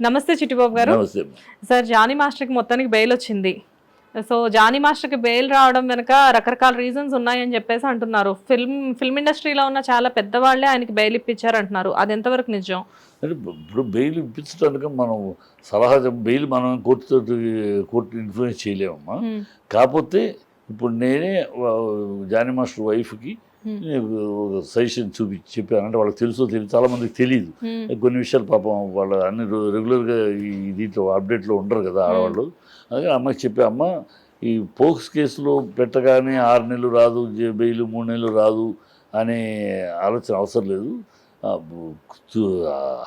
నమస్తే చిట్టిబాబు గారు. Sir Johnny మాస్టర్కి మొత్తానికి బెయిల్ వచ్చింది. సో జానీ మాస్టర్కి బెయిల్ రావడం వెనుక రకరకాల రీజన్స్ ఉన్నాయని చెప్పేసి అంటున్నారు. ఫిల్మ్ ఫిల్మ్ ఇండస్ట్రీలో ఉన్న చాలా పెద్దవాళ్ళే ఆయనకి బెయిల్ ఇప్పించారు అంటున్నారు అది ఎంతవరకు నిజం? ఇప్పుడు బెయిల్ ఇప్పించడానికి మనం సలహా బెయిల్ మనం కోర్టుతో కోర్టు ఇన్ఫ్లుయెన్స్ చేయలేమమ్మా. కాకపోతే ఇప్పుడు నేనే జానీ మాస్టర్ వైఫ్కి. సజెషన్ చూపించి చెప్పాను. అంటే వాళ్ళకి తెలుసో తెలియదు చాలా మందికి తెలియదు. కొన్ని విషయాలు పాపం వాళ్ళు అన్ని రెగ్యులర్గా ఈ దీంట్లో అప్డేట్లో ఉండరు కదా ఆడవాళ్ళు. అదే అమ్మకి చెప్పి అమ్మ ఈ పోక్స్ కేసులో పెట్టగానే ఆరు నెలలు రాదు బెయిల్ మూడు నెలలు రాదు అనే ఆలోచన అవసరం లేదు.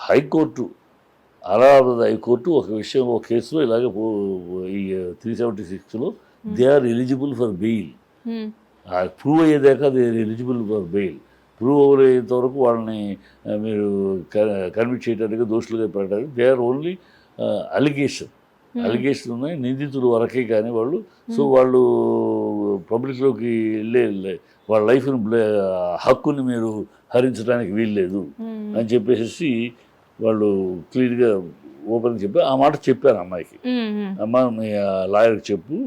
హైకోర్టు అలహాబాద్ హైకోర్టు ఒక విషయం ఒక కేసులో ఇలాగే ఈ త్రీ సెవెంటీ సిక్స్లో they are eligible for bail. Prove అయ్యేదాకా they are eligible for bail prove అయ్యేంత వరకు వాళ్ళని మీరు కన్విట్ చేయడానికి దోషులుగా పెట్టడానికి they are only allegation allegation ఉన్నాయి నిందితులు వరకే కానీ వాళ్ళు సో వాళ్ళు పబ్లిక్లోకి వెళ్ళే వెళ్ళే- లైఫ్ని హక్కుని మీరు హరించడానికి వీల్లేదు హ్మ్. అని చెప్పేసి వాళ్ళు క్లియర్గా ఓపెన్ చెప్పి ఆ మాట చెప్పాను అమ్మాయికి. హ్మ్. అమ్మ మీ లాయర్కి చెప్పు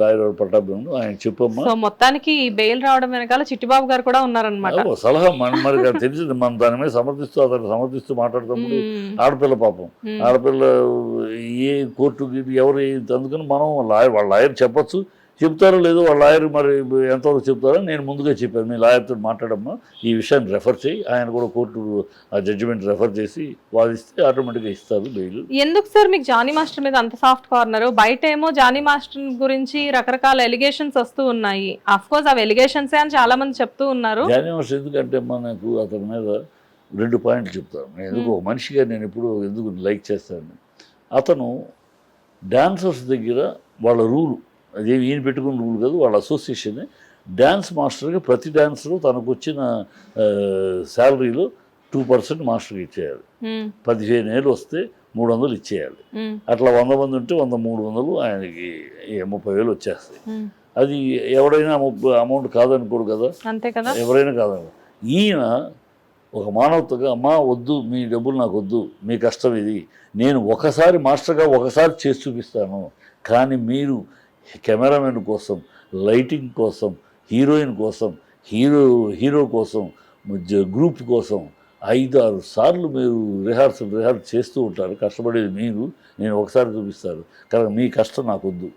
లాయర్ పట్టాభి ఆయన చెప్పమ్మా. సో మొత్తానికి ఈ బెయిల్ రావడం వెనకాల చిట్టిబాబు గారు కూడా ఉన్నారనమాట ఓ సలహా మన మరి తెలిసింది మనం దాని మీద సమర్థిస్తూ అతను సమర్థిస్తూ మాట్లాడుతున్నప్పుడు ఆడపిల్ల పాపం. ఆడపిల్ల ఏ కోర్టు ఎవరు అందుకని మనం లాయర్ వాళ్ళ లాయర్ చెప్పొచ్చు. చెప్తారో లేదో వాళ్ళ లాయర్ మరి ఎంతవరకు చెప్తారో నేను ముందుగా చెప్పాను. మీ లాయర్తో మాట్లాడమ్మా. ఈ విషయాన్ని రెఫర్ చేయి. ఆయన కూడా కోర్టు ఆ జడ్జిమెంట్ రెఫర్ చేసి వాదిస్తే ఆటోమేటిక్గా ఇస్తారు బెయిల్. ఎందుకు సార్ మీకు జానీ మాస్టర్ మీద అంత సాఫ్ట్ కార్నర్? బయట ఏమో జానీ మాస్టర్ గురించి రకరకాల ఎలిగేషన్స్ వస్తూ ఉన్నాయి. అఫ్ కోర్స్ అవి ఎలిగేషన్స్ అని చాలా మంది చెప్తూ ఉన్నారు. జ్ఞానేమర్స్ ఎందుకంటే మనకు అతని మీద రెండు పాయింట్లు చెప్తాను ఎందుకు ఒక మనిషిగా నేను ఎప్పుడు ఎందుకు లైక్ చేస్తాను అతను డాన్సర్స్ దగ్గర వాళ్ళ రూల్ అదేమి ఈయన పెట్టుకున్న రూల్ కాదు వాళ్ళ అసోసియేషన్ డ్యాన్స్ మాస్టర్కి ప్రతి డాన్సరు తనకు వచ్చిన శాలరీలో టూ పర్సెంట్ మాస్టర్కి ఇచ్చేయాలి. పదిహేను ఏళ్ళు వస్తే మూడు వందలు ఇచ్చేయాలి. అట్లా వంద మంది ఉంటే వంద మూడు వందలు ఆయనకి ముప్పై వేలు వచ్చేస్తాయి. అది ఎవడైనా అమౌంట్ కాదనుకోడు కదా. అంతే కదా. ఎవరైనా కాదు ఈయన ఒక మానవతగా అమ్మా వద్దు మీ డబ్బులు నాకు వద్దు మీ కష్టం ఇది. నేను ఒకసారి మాస్టర్గా ఒకసారి చేసి చూపిస్తాను. కానీ మీరు కెమెరామెన్ కోసం లైటింగ్ కోసం హీరోయిన్ కోసం హీరో హీరో కోసం గ్రూప్ కోసం ఐదు ఆరు సార్లు మీరు రిహార్సల్ రిహార్సల్ చేస్తూ ఉంటారు. కష్టపడేది మీరు నేను ఒకసారి చూపిస్తాను. కానీ మీ కష్టం నాకు వద్దు.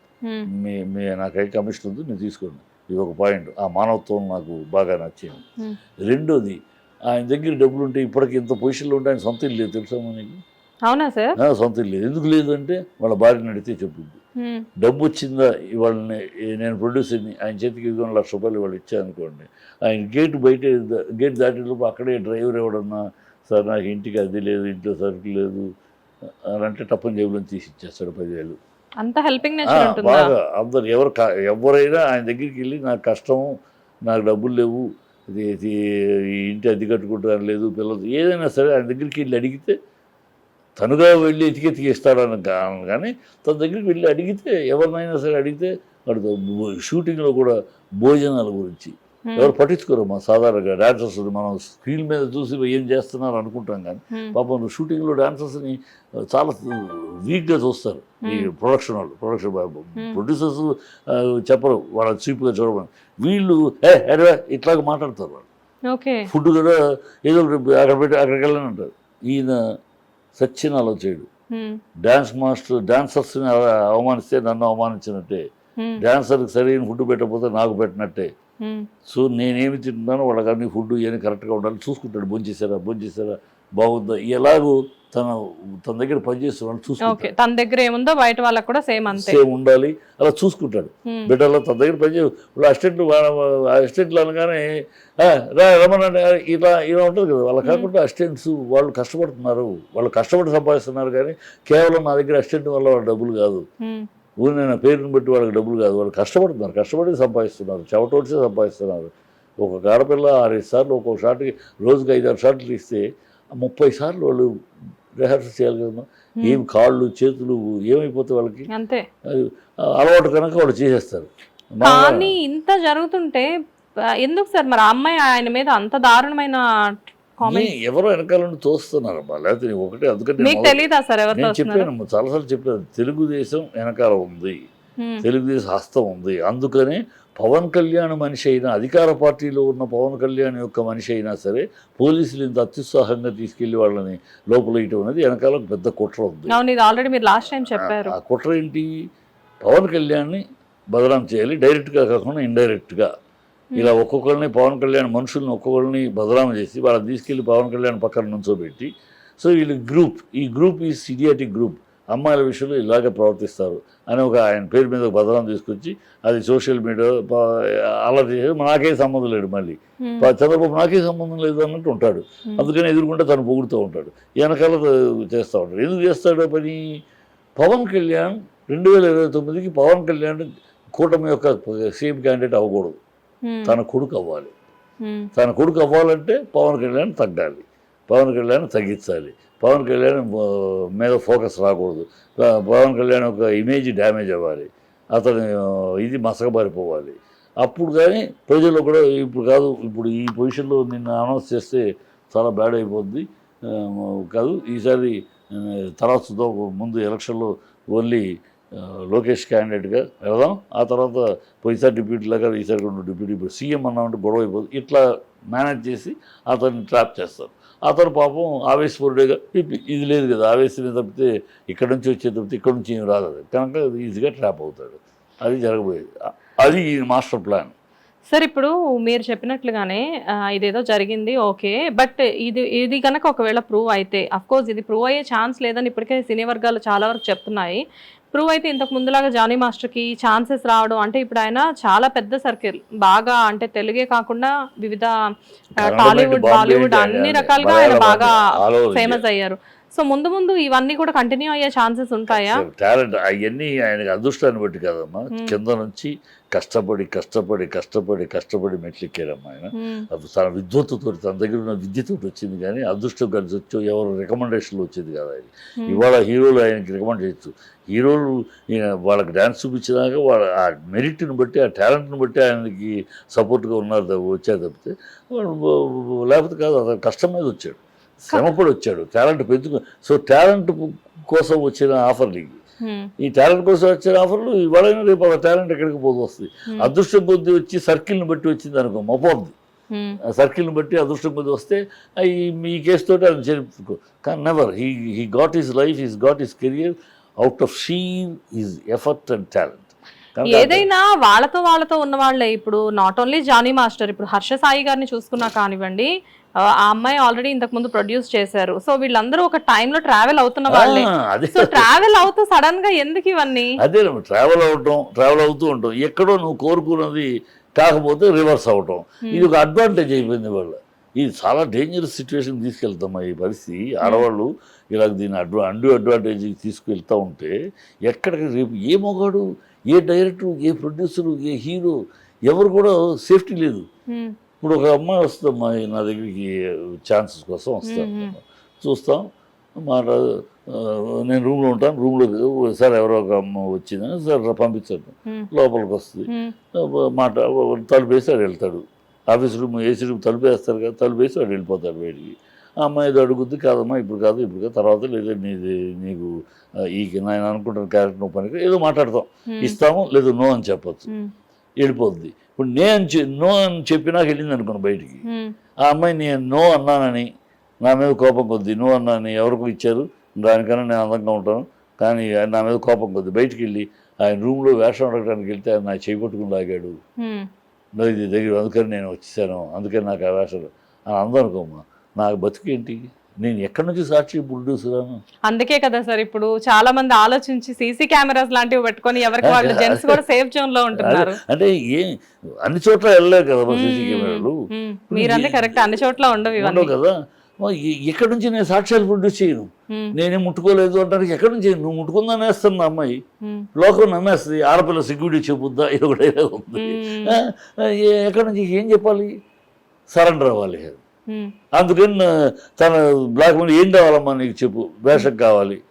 మీ మీ నాకై కమిషన్ ఉంది నేను తీసుకోండి. ఇది ఒక పాయింట్. ఆ మానవత్వం నాకు బాగా నచ్చింది. రెండోది ఆయన దగ్గర డబ్బులు ఉంటే ఇప్పటికి ఇంత పొజిషన్లో ఉంటే ఆయన సొంత ఇల్లు లేదు. తెలుసా మనకి అవునా సార్? సొంత ఇల్లు లేదు. ఎందుకు లేదు అంటే వాళ్ళ భార్యని అడిగితే చెప్పుద్ది హ్మ్. డబ్బు వచ్చిందా ఇవాళని నేను ప్రొడ్యూసర్ని ఆయన చేతికి ఇదిగో లక్ష రూపాయలు ఇవాళ ఇచ్చాను అనుకోండి ఆయన గేట్ బయట గేట్ దాటేలోపు అక్కడే డ్రైవర్ ఎవడన్నా సార్ నాకు ఇంటికి అది లేదు ఇంట్లో సరుకు లేదు అని అంటే టప్పని జేబులో తీసి ఇచ్చేస్తాడు పదివేలు. అంత హెల్పింగ్ బాగా. అందరు ఎవరు ఎవరైనా ఆయన దగ్గరికి వెళ్ళి నాకు కష్టం నాకు డబ్బులు లేవు ఇంటి అద్దె కట్టుకుంటాను లేదు పిల్లలు ఏదైనా సరే ఆయన దగ్గరికి వెళ్ళి అడిగితే తనుగా వెళ్ళి ఎతికి ఎతికి ఇస్తాడని కా- కానీ తన దగ్గరికి వెళ్ళి అడిగితే ఎవరినైనా సరే అడిగితే వాడు షూటింగ్లో కూడా భోజనాల గురించి. ఎవరు పట్టించుకోరు మా సాధారణంగా డాన్సర్స్ మనం స్క్రీన్ మీద చూసి ఏం చేస్తున్నారు అనుకుంటాం కానీ. పాపం షూటింగ్లో డాన్సర్స్ని చాలా వీక్గా చూస్తారు. ఈ ప్రొడక్షన్ వాళ్ళు ప్రొడక్షన్ ప్రొడ్యూసర్స్ చెప్పరు. వాళ్ళ చీప్గా చూడమని. వీళ్ళు ఏ ఎడవే ఇట్లాగ మాట్లాడతారు వాళ్ళు. ఫుడ్ కూడా ఏదో అక్కడ పెట్టి అక్కడికి వెళ్ళని అంటారు ఈయన సచ్చిన అలా చేయడు హ్మ్. డ్యాన్స్ మాస్టర్ డాన్సర్స్ని అవమానిస్తే నన్ను అవమానించినట్టే. డాన్సర్కి సరైన ఫుడ్ పెట్టకపోతే నాకు పెట్టినట్టే. సో నేనేమి తింటున్నానో వాళ్ళకి అన్ని ఫుడ్ ఇవన్నీ కరెక్ట్గా ఉండాలి చూసుకుంటాడు భోంచేసారా భోంచేసారా బాగుందా ఎలాగో తన తన దగ్గర పనిచేసే వాళ్ళు తన దగ్గర ఏముందో బయట వాళ్ళకి కూడా సేమ్ అంతే. సేమ్ ఉండాలి అలా చూసుకుంటాడు. బిడ్డలో తన దగ్గర పనిచే ఇప్పుడు అసిస్టెంట్లు అసిస్టెంట్లు అనగానే "ఆ, రా రమ్మనండి ఇలా ఇలా ఉంటుంది కదా వాళ్ళ కాకుండా అసిస్టెంట్స్ వాళ్ళు కష్టపడుతున్నారు వాళ్ళు కష్టపడి సంపాదిస్తున్నారు కానీ కేవలం నా దగ్గర అసిస్టెంట్ వల్ల వాళ్ళ డబ్బులు కాదు. ఊరిని నా పేరుని బట్టి వాళ్ళకి డబ్బులు కాదు వాళ్ళు కష్టపడుతున్నారు కష్టపడి సంపాదిస్తున్నారు చెవటోడిసే సంపాదిస్తున్నారు. ఒక ఆడపిల్ల ఆరేడు సార్లు ఒక్కొక్క షాట్కి రోజుకి ఐదారు షాట్లు ఇస్తే ముప్పై సార్లు వాళ్ళు రిహార్సల్ చేయాలి కదమ్మా ఏం కాళ్ళు చేతులు ఏమైపోతాయి వాళ్ళకి? అంతే. అలవాటు కనుక వాళ్ళు చేసేస్తారు. కానీ ఇంత జరుగుతుంటే ఎందుకు సార్ మరి అమ్మాయి ఆయన మీద అంత దారుణమైన ఎవరో వెనకాల నుండి తోస్తున్నారమ్మా. లేకపోతే ఒకటే అందుకంటే సార్ చెప్పాను చాలాసార్లు చెప్పాను తెలుగుదేశం వెనకాల ఉంది. తెలుగుదేశం హస్తం ఉంది. అందుకనే పవన్ కళ్యాణ్ మనిషి అయినా అధికార పార్టీలో ఉన్న పవన్ కళ్యాణ్ యొక్క మనిషి అయినా సరే పోలీసులు ఇంత అత్యుత్సాహంగా తీసుకెళ్ళి వాళ్ళని లోపల వేయటం అనేది వెనకాల పెద్ద కుట్ర ఉంది. ఆల్రెడీ మీరు లాస్ట్ టైం చెప్పారు. ఆ కుట్ర ఏంటి? పవన్ కళ్యాణ్ని బదనాం చేయాలి డైరెక్ట్గా కాకుండా ఇండైరెక్ట్గా. ఇలా ఒక్కొక్కరిని పవన్ కళ్యాణ్ మనుషుల్ని ఒక్కొక్కరిని బదనాం చేసి వాళ్ళని తీసుకెళ్ళి పవన్ కళ్యాణ్ పక్కన నుంచోబెట్టి సో వీళ్ళు గ్రూప్ ఈ గ్రూప్ ఈ సిడియాటిక్ గ్రూప్ అమ్మాయిల విషయంలో ఇలాగే ప్రవర్తిస్తారు అని ఒక ఆయన పేరు మీద ఒక బదనాం తీసుకొచ్చి అది సోషల్ మీడియా అలా చేసి నాకే సంబంధం లేదు మళ్ళీ. చంద్రబాబు నాకే సంబంధం లేదు అన్నట్టు ఉంటాడు. అందుకని ఎదురుకుంటే తను పొగుడుతూ ఉంటాడు. వెనకాల చేస్తూ ఉంటాడు. ఎందుకు చేస్తాడు పని? పవన్ కళ్యాణ్ రెండు వేల ఇరవై తొమ్మిదికి పవన్ కళ్యాణ్ కూటమి యొక్క సీఎం క్యాండిడేట్ అవ్వకూడదు. తన కొడుకు అవ్వాలి. తన కొడుకు అవ్వాలంటే పవన్ కళ్యాణ్ తగ్గాలి. పవన్ కళ్యాణ్ తగ్గించాలి. పవన్ కళ్యాణ్ మీద ఫోకస్ రాకూడదు. పవన్ కళ్యాణ్ ఒక ఇమేజ్ డ్యామేజ్ అవ్వాలి. అతని ఇది మసకబారిపోవాలి. అప్పుడు కానీ ప్రజల్లో కూడా ఇప్పుడు కాదు ఇప్పుడు ఈ పొజిషన్లో నిన్ను అనౌన్స్ చేస్తే చాలా బ్యాడ్ అయిపోద్ది. కాదు ఈసారి తర్వాత ముందు ఎలక్షన్లో ఓన్లీ లోకేష్ క్యాండిడేట్గా వెళదాం. ఆ తర్వాత పోయిసారి డిప్యూటీ లాగా ఈసారి రెండు డిప్యూటీ సీఎం అన్నామంటే గొడవ అయిపోతుంది ఇట్లా మేనేజ్ చేసి అతన్ని ట్రాప్ చేస్తారు. అతను పాపం ఆవేశపరుడేగా. ఇది లేదు కదా ఆవేశమే తప్పితే ఇక్కడ నుంచి వచ్చే తప్పితే ఇక్కడ నుంచి ఏం రాదు కనుక ఈజీగా ట్రాప్ అవుతాడు. అది జరగబోయేది. అది ఈ మాస్టర్ ప్లాన్. సార్ ఇప్పుడు మీరు చెప్పినట్లుగానే ఇదేదో జరిగింది ఓకే. బట్ ఇది ఇది కనుక ఒకవేళ ప్రూవ్ అయితే అఫ్కోర్స్ ఇది ప్రూవ్ అయ్యే ఛాన్స్ లేదని ఇప్పటికే సినీ వర్గాలు చాలా వరకు చెప్తున్నాయి. ప్రూవ్ అయితే ఇంతకు ముందులాగా జానీ మాస్టర్కి ఛాన్సెస్ రావడం అంటే ఇప్పుడు ఆయన చాలా పెద్ద సర్కిల్. బాగా అంటే తెలుగే కాకుండా వివిధ టాలీవుడ్ బాలీవుడ్ అన్ని రకాలుగా ఆయన బాగా ఫేమస్ అయ్యారు. సో ముందు ముందు ఇవన్నీ కూడా కంటిన్యూ అయ్యే ఛాన్సెస్ ఉంటాయా? టాలెంట్ అవన్నీ ఆయనకి అదృష్టాన్ని బట్టి కాదమ్మా. Hmm. కింద నుంచి కష్టపడి కష్టపడి కష్టపడి కష్టపడి మెట్లెక్కారమ్మా ఆయన. అది తన విద్వత్తుతో తన దగ్గర ఉన్న విద్యతో వచ్చింది కానీ అదృష్టం కలిసి వచ్చో ఎవరు రికమెండేషన్లు వచ్చేది కాదు ఆయన ఉమ్, ఇవాళ హీరోలు ఆయనకి రికమెండ్ చేయొచ్చు. హీరోలు వాళ్ళకి డ్యాన్స్ చూపించినాక వాళ్ళ ఆ మెరిట్ని బట్టి ఆ టాలెంట్ని బట్టి ఆయనకి సపోర్ట్గా ఉన్నారు వచ్చారు తప్పితే లేకపోతే కాదు అతను కష్టం మీద వచ్చాడు. శ్రమపడి వచ్చాడు టాలెంట్ పెంచుకు సో టాలెంట్ కోసం వచ్చిన ఆఫర్లు ఇవి. ఈ టాలెంట్ కోసం వచ్చిన ఆఫర్లు ఇవాళైనా రేపు ఆ టాలెంట్ ఎక్కడికి పోదు వస్తుంది. అదృష్టం కొద్ది వచ్చి సర్కిల్ని బట్టి వచ్చింది అనుకో మపోద్ది. సర్కిల్ని బట్టి అదృష్టం కొద్ది వస్తే ఈ మీ కేసు తోటి ఆయన చేరుకో కానీ never he he got his life he's got his career out of sheer his effort and talent ఏదైనా వాళ్ళతో వాళ్ళతో ఉన్న వాళ్ళే ఇప్పుడు నాట్ ఓన్లీ జానీ మాస్టర్ ఇప్పుడు హర్ష సాయి గారిని చూసుకున్నా కానివ్వండి ఆ అమ్మాయి ఆల్రెడీ ఇంతకు ముందు ప్రొడ్యూస్ చేశారు. సో వీళ్ళందరూ ఒక టైంలో ట్రావెల్ అవుతున్న వాళ్ళే. సో ట్రావెల్ అవుతూ సడన్గా ఎందుకు ఇవన్నీ? అదే ట్రావెల్ అవటం ట్రావెల్ అవుతూ ఉంటాం. ఎక్కడో నువ్వు కోరుకున్నది కాకపోతే రివర్స్ అవటం. ఇది ఒక అడ్వాంటేజ్ అయిపోయింది వాళ్ళ. ఇది చాలా డేంజరస్ సిచ్యువేషన్ తీసుకెళ్తామా ఈ పరిస్థితి? ఆడవాళ్ళు ఇలా దీన్ని అడ్వా అండు అడ్వాంటేజ్ తీసుకెళ్తా ఉంటే ఎక్కడికి రేపు ఏ మొగాడు ఏ డైరెక్టర్ ఏ ప్రొడ్యూసరు ఏ హీరో ఎవరు కూడా సేఫ్టీ లేదు. ఉమ్, ఇప్పుడు ఒక అమ్మాయి వస్తుందమ్మా నా దగ్గరికి ఛాన్సెస్ కోసం వస్తాను. చూస్తాం. మాట నేను రూమ్లో ఉంటాను రూమ్లో సార్ ఎవరో ఒక అమ్మ వచ్చిందని సార్ పంపించండి ఉమ్, లోపలికి వస్తుంది మాట తలుపు వేసి వాడు వెళ్తాడు. ఆఫీస్ రూమ్ ఏసీ రూమ్ తలుపు వేస్తారు కదా తలుపు వేసి వాడు వెళ్ళిపోతాడు బయటికి. ఆ అమ్మాయి ఏదో అడుగుద్ది కాదమ్మా ఇప్పుడు కాదు ఇప్పుడు కాదు తర్వాత లేదా నీది నీకు ఈ నేను అనుకుంటున్న క్యారెక్టర్ నువ్వు పనికి ఏదో మాట్లాడతాం. ఇస్తాము లేదు నో అని చెప్పొచ్చు. వెళ్ళిపోద్ది. ఇప్పుడు నేను నో అని చెప్పినాక వెళ్ళింది అనుకోండి బయటికి. ఆ అమ్మాయి నేను నో అన్నానని నా మీద కోపం కొద్ది నో అన్నానని ఎవరికి ఇచ్చారు? దానికన్నా నేను అందంగా ఉంటాను. కానీ ఆయన నా మీద కోపం కొద్ది. బయటికి వెళ్ళి ఆయన రూమ్లో వేషం అడగడానికి వెళ్తే ఆయన నా చేయి పట్టుకుని లాగాడు. ఉమ్, "నా ఇది దగ్గర అందుకని నేను వచ్చేసాను. అందుకని నాకు ఆ వేషం. అని అందనుకోమ్మా నాకు బతుకేంటి నేను ఎక్కడి నుంచి సాక్షి ప్రొడ్యూసరాను అందుకే కదా సార్ ఇప్పుడు చాలా మంది ఆలోచించి సీసీ కెమెరాస్ లాంటివి పెట్టుకొని ఎవరికి వాళ్ళు జెంట్స్ కూడా సేఫ్ జోన్లో ఉంటున్నారు. అంటే ఏ అన్ని చోట్ల వెళ్ళలేవు కదా సీసీ కెమెరాలు. మీరంటే కరెక్ట్ అన్ని చోట్ల ఉండవు కదా. ఎక్కడి నుంచి నేను సాక్ష్యాలు ప్రొడ్యూస్ చేయను? నేనేం ముట్టుకోలేదు అంటానికి ఎక్కడి నుంచి? నువ్వు ముట్టుకుందని వేస్తుంది అమ్మాయి. లోకం నమ్మేస్తుంది ఆడపిల్ల సిగ్గుడి చెప్పుద్దా? ఇది ఒకటి ఉంది. ఎక్కడి నుంచి? ఏం చెప్పాలి? సరెండర్ అవ్వాలి. అందుకని తన బ్లాక్ మనీ ఏం కావాలమ్మా నీకు చెప్పు వేషం కావాలి.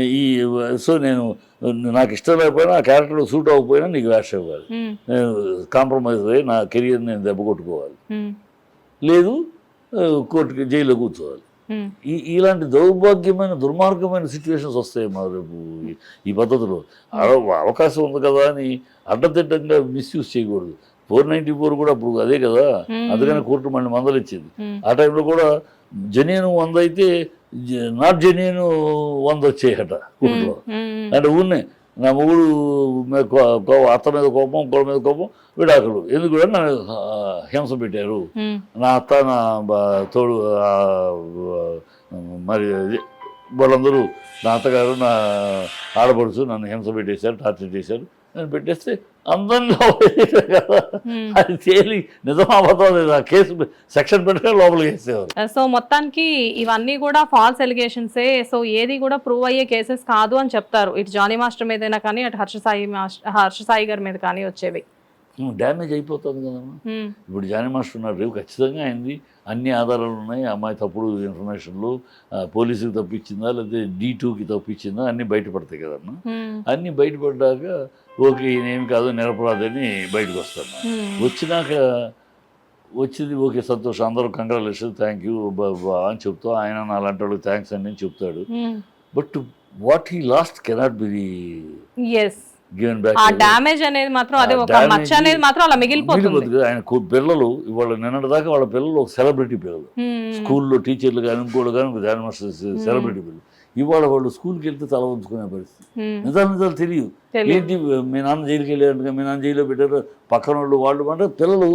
ఈ సో నేను నాకు ఇష్టం లేకపోయినా ఆ క్యారెక్టర్ సూట్ అవ్వకపోయినా నీకు వేషం ఇవ్వాలి. నేను కాంప్రమైజ్ అయ్యి నా కెరియర్ నేను దెబ్బ కొట్టుకోవాలి. లేదు కోర్టుకి జైల్లో కూర్చోవాలి. ఈ ఇలాంటి దౌర్భాగ్యమైన దుర్మార్గమైన సిచ్యువేషన్స్ వస్తాయి మా రేపు ఈ- పద్ధతిలో. అవ- అవకాశం ఉంది కదా అని అడ్డదిడ్డంగా మిస్యూజ్ చేయకూడదు. ఫోర్ నైంటీ ఫోర్ కూడా అప్పుడు అదే కదా. అందుకని కోర్టు మళ్ళీ మందలిచ్చింది. ఉమ్, ఆ టైంలో కూడా జెన్యున్ వంద అయితే నాట్ జెన్యున్ వంద వచ్చాయట కోర్టులో అంటే ఊరినే నా మొగుడు అత్త మీద కోపం కోళ్ళ మీద కోపం విడాకులు. ఎందుకు కూడా నన్ను హింస పెట్టారు. నా అత్త నా తోడు మరి వాళ్ళందరూ నా అత్తగారు నా ఆడపడుచు నన్ను హింస పెట్టేశారు టార్చర్ చేశారు. నేను పెట్టేస్తే అందరిలో కదా. అది తేలి నిజమా అబద్ధం అనేది ఆ కేసు సెక్షన్ పెట్టగా లోపలికి వేసేవారు. సో మొత్తానికి ఇవన్నీ కూడా ఫాల్స్ ఎలిగేషన్సే. సో ఏది కూడా ప్రూవ్ అయ్యే కేసెస్ కాదు అని చెప్తారు. ఇటు జానీ మాస్టర్ మీదైనా కానీ అటు హర్ష సాయి మాస్టర్ హర్ష సాయి గారి మీద కానీ వచ్చేవి. డ్యామేజ్ అయిపోతుంది కదమ్మా ఇప్పుడు జానీ మాస్టర్ ఉన్నారు. రేపు ఖచ్చితంగా అయింది అన్ని ఆధారాలు ఉన్నాయి. అమ్మాయి తప్పుడు ఇన్ఫర్మేషన్లు పోలీసుకి తప్పించిందా లేకపోతే డీ టూకి తప్పించిందా అన్నీ బయటపడతాయి కదమ్మా అన్నీ బయటపడ్డాక ఓకే ఈయనేం కాదు నిరపరాధని బయటకు వస్తాను. వచ్చినాక వచ్చింది ఓకే సంతోషం. అందరూ కంగ్రాచులేషన్ థ్యాంక్ యూ అని చెప్తా ఆయన నా అలాంటి వాళ్ళకి థ్యాంక్స్ అని చెప్తాడు. But what he lost cannot be as given back ఆ డ్యామేజ్ అనేది మాత్రం అదే ఒక మచ్చ అనేది మాత్రం అలా మిగిలిపోతుంది. ఆయన పిల్లలు ఇవాళ నిన్నటిదాకా వాళ్ళ పిల్లలు ఒక సెలబ్రిటీ పిల్లలు. స్కూల్లో టీచర్లు కానీ ఇంకోళ్ళు కానీ ధ్యాన మాస్టర్స్ సెలబ్రిటీ పిల్లలు. ఇవాళ వాళ్ళు స్కూల్కి వెళ్తే తల ఉంచుకునే పరిస్థితి. నిజాలు నిజాలు తెలియదు. ఏంటి మీ నాన్న జైలుకి వెళ్ళారంట మీ నాన్న జైల్లో పెట్టారు పక్కన వాళ్ళు వాళ్ళు అంటే పిల్లలు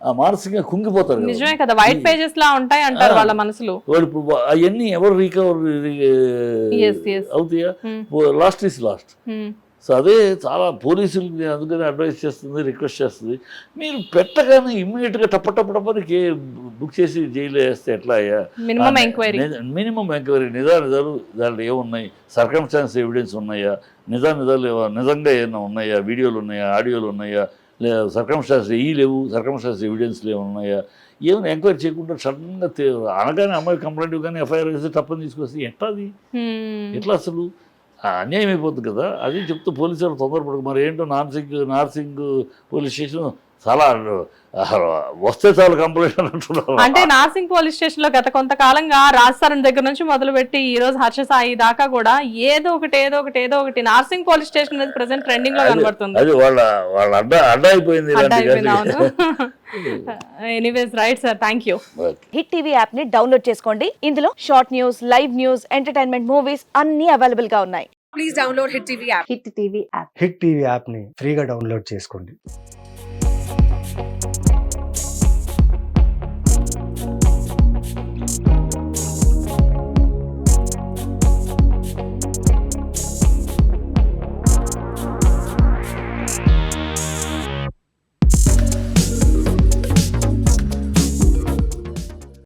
ఆ మానసికంగా కుంగిపోతారు. నిజమే కదా వైట్ పేజెస్ లా ఉంటాయి అంటారు వాళ్ళ మనసులు. వాళ్ళు అవన్నీ ఎవరు రికవర్. అవుతాయా? లాస్ట్ ఈస్ లాస్ట్ సో అదే చాలా పోలీసులు నేను అందుకని అడ్వైస్ చేస్తుంది రిక్వెస్ట్ చేస్తుంది. మీరు పెట్టగానే ఇమ్మీడియట్గా టప్ప టప్ప టప్పని బుక్ చేసి జైలు వేస్తే ఎట్లా అయ్యా? Minimum enquiry. Minimum enquiry. నిజా నిజాలు దాంట్లో ఏమున్నాయి? సర్కమ్స్టాన్స్ ఎవిడెన్స్ ఉన్నాయా? నిజా నిజాలు నిజంగా ఏమైనా ఉన్నాయా? వీడియోలు ఉన్నాయా? ఆడియోలు ఉన్నాయా? లే సర్కమ్స్టాన్స్ ఈ లేవు సర్కమ్స్టాన్స్ ఎవిడెన్స్లు ఏమైనా ఉన్నాయా? ఏమైనా ఎంక్వైరీ చేయకుండా సడన్గా అనగానే అమ్మాయి కంప్లైంట్ కానీ ఎఫ్ఐఆర్ వేసి తప్పని తీసుకొస్తే ఎట్లా అది? ఎట్లా అసలు? అన్యాయం అయిపోతుంది కదా. అది చెప్తూ పోలీసులు తొందరపడకు. మరి ఏంటో నార్సింగ్ నార్సింగ్ పోలీస్ స్టేషన్ చాలా వస్తే చాలు కంప్లైంట్ అని అంటున్నారు అంటే నార్సింగ్ పోలీస్ స్టేషన్లో గత కొంతకాలంగా రాజస్థాన్ దగ్గర నుంచి మొదలుపెట్టి ఈ రోజు హర్ష సాయి దాకా కూడా ఏదో ఒకటి ఏదో ఒకటి ఏదో ఒకటి నార్సింగ్ పోలీస్ స్టేషన్ అనేది ప్రెసెంట్ ట్రెండింగ్లో కనబడుతుంది. అది వాళ్ళ వాళ్ళ అడ్డ అడ్డ అయిపోయింది. Anyways right sir thank you. Hit TV యాప్ని డౌన్లోడ్ చేసుకోండి. ఇందులో short news live news entertainment movies అన్ని అవైలబుల్గా ఉన్నాయి. Please download Hit TV app. Hit TV app Hit TV యాప్ని ఫ్రీగా డౌన్లోడ్ చేసుకోండి. you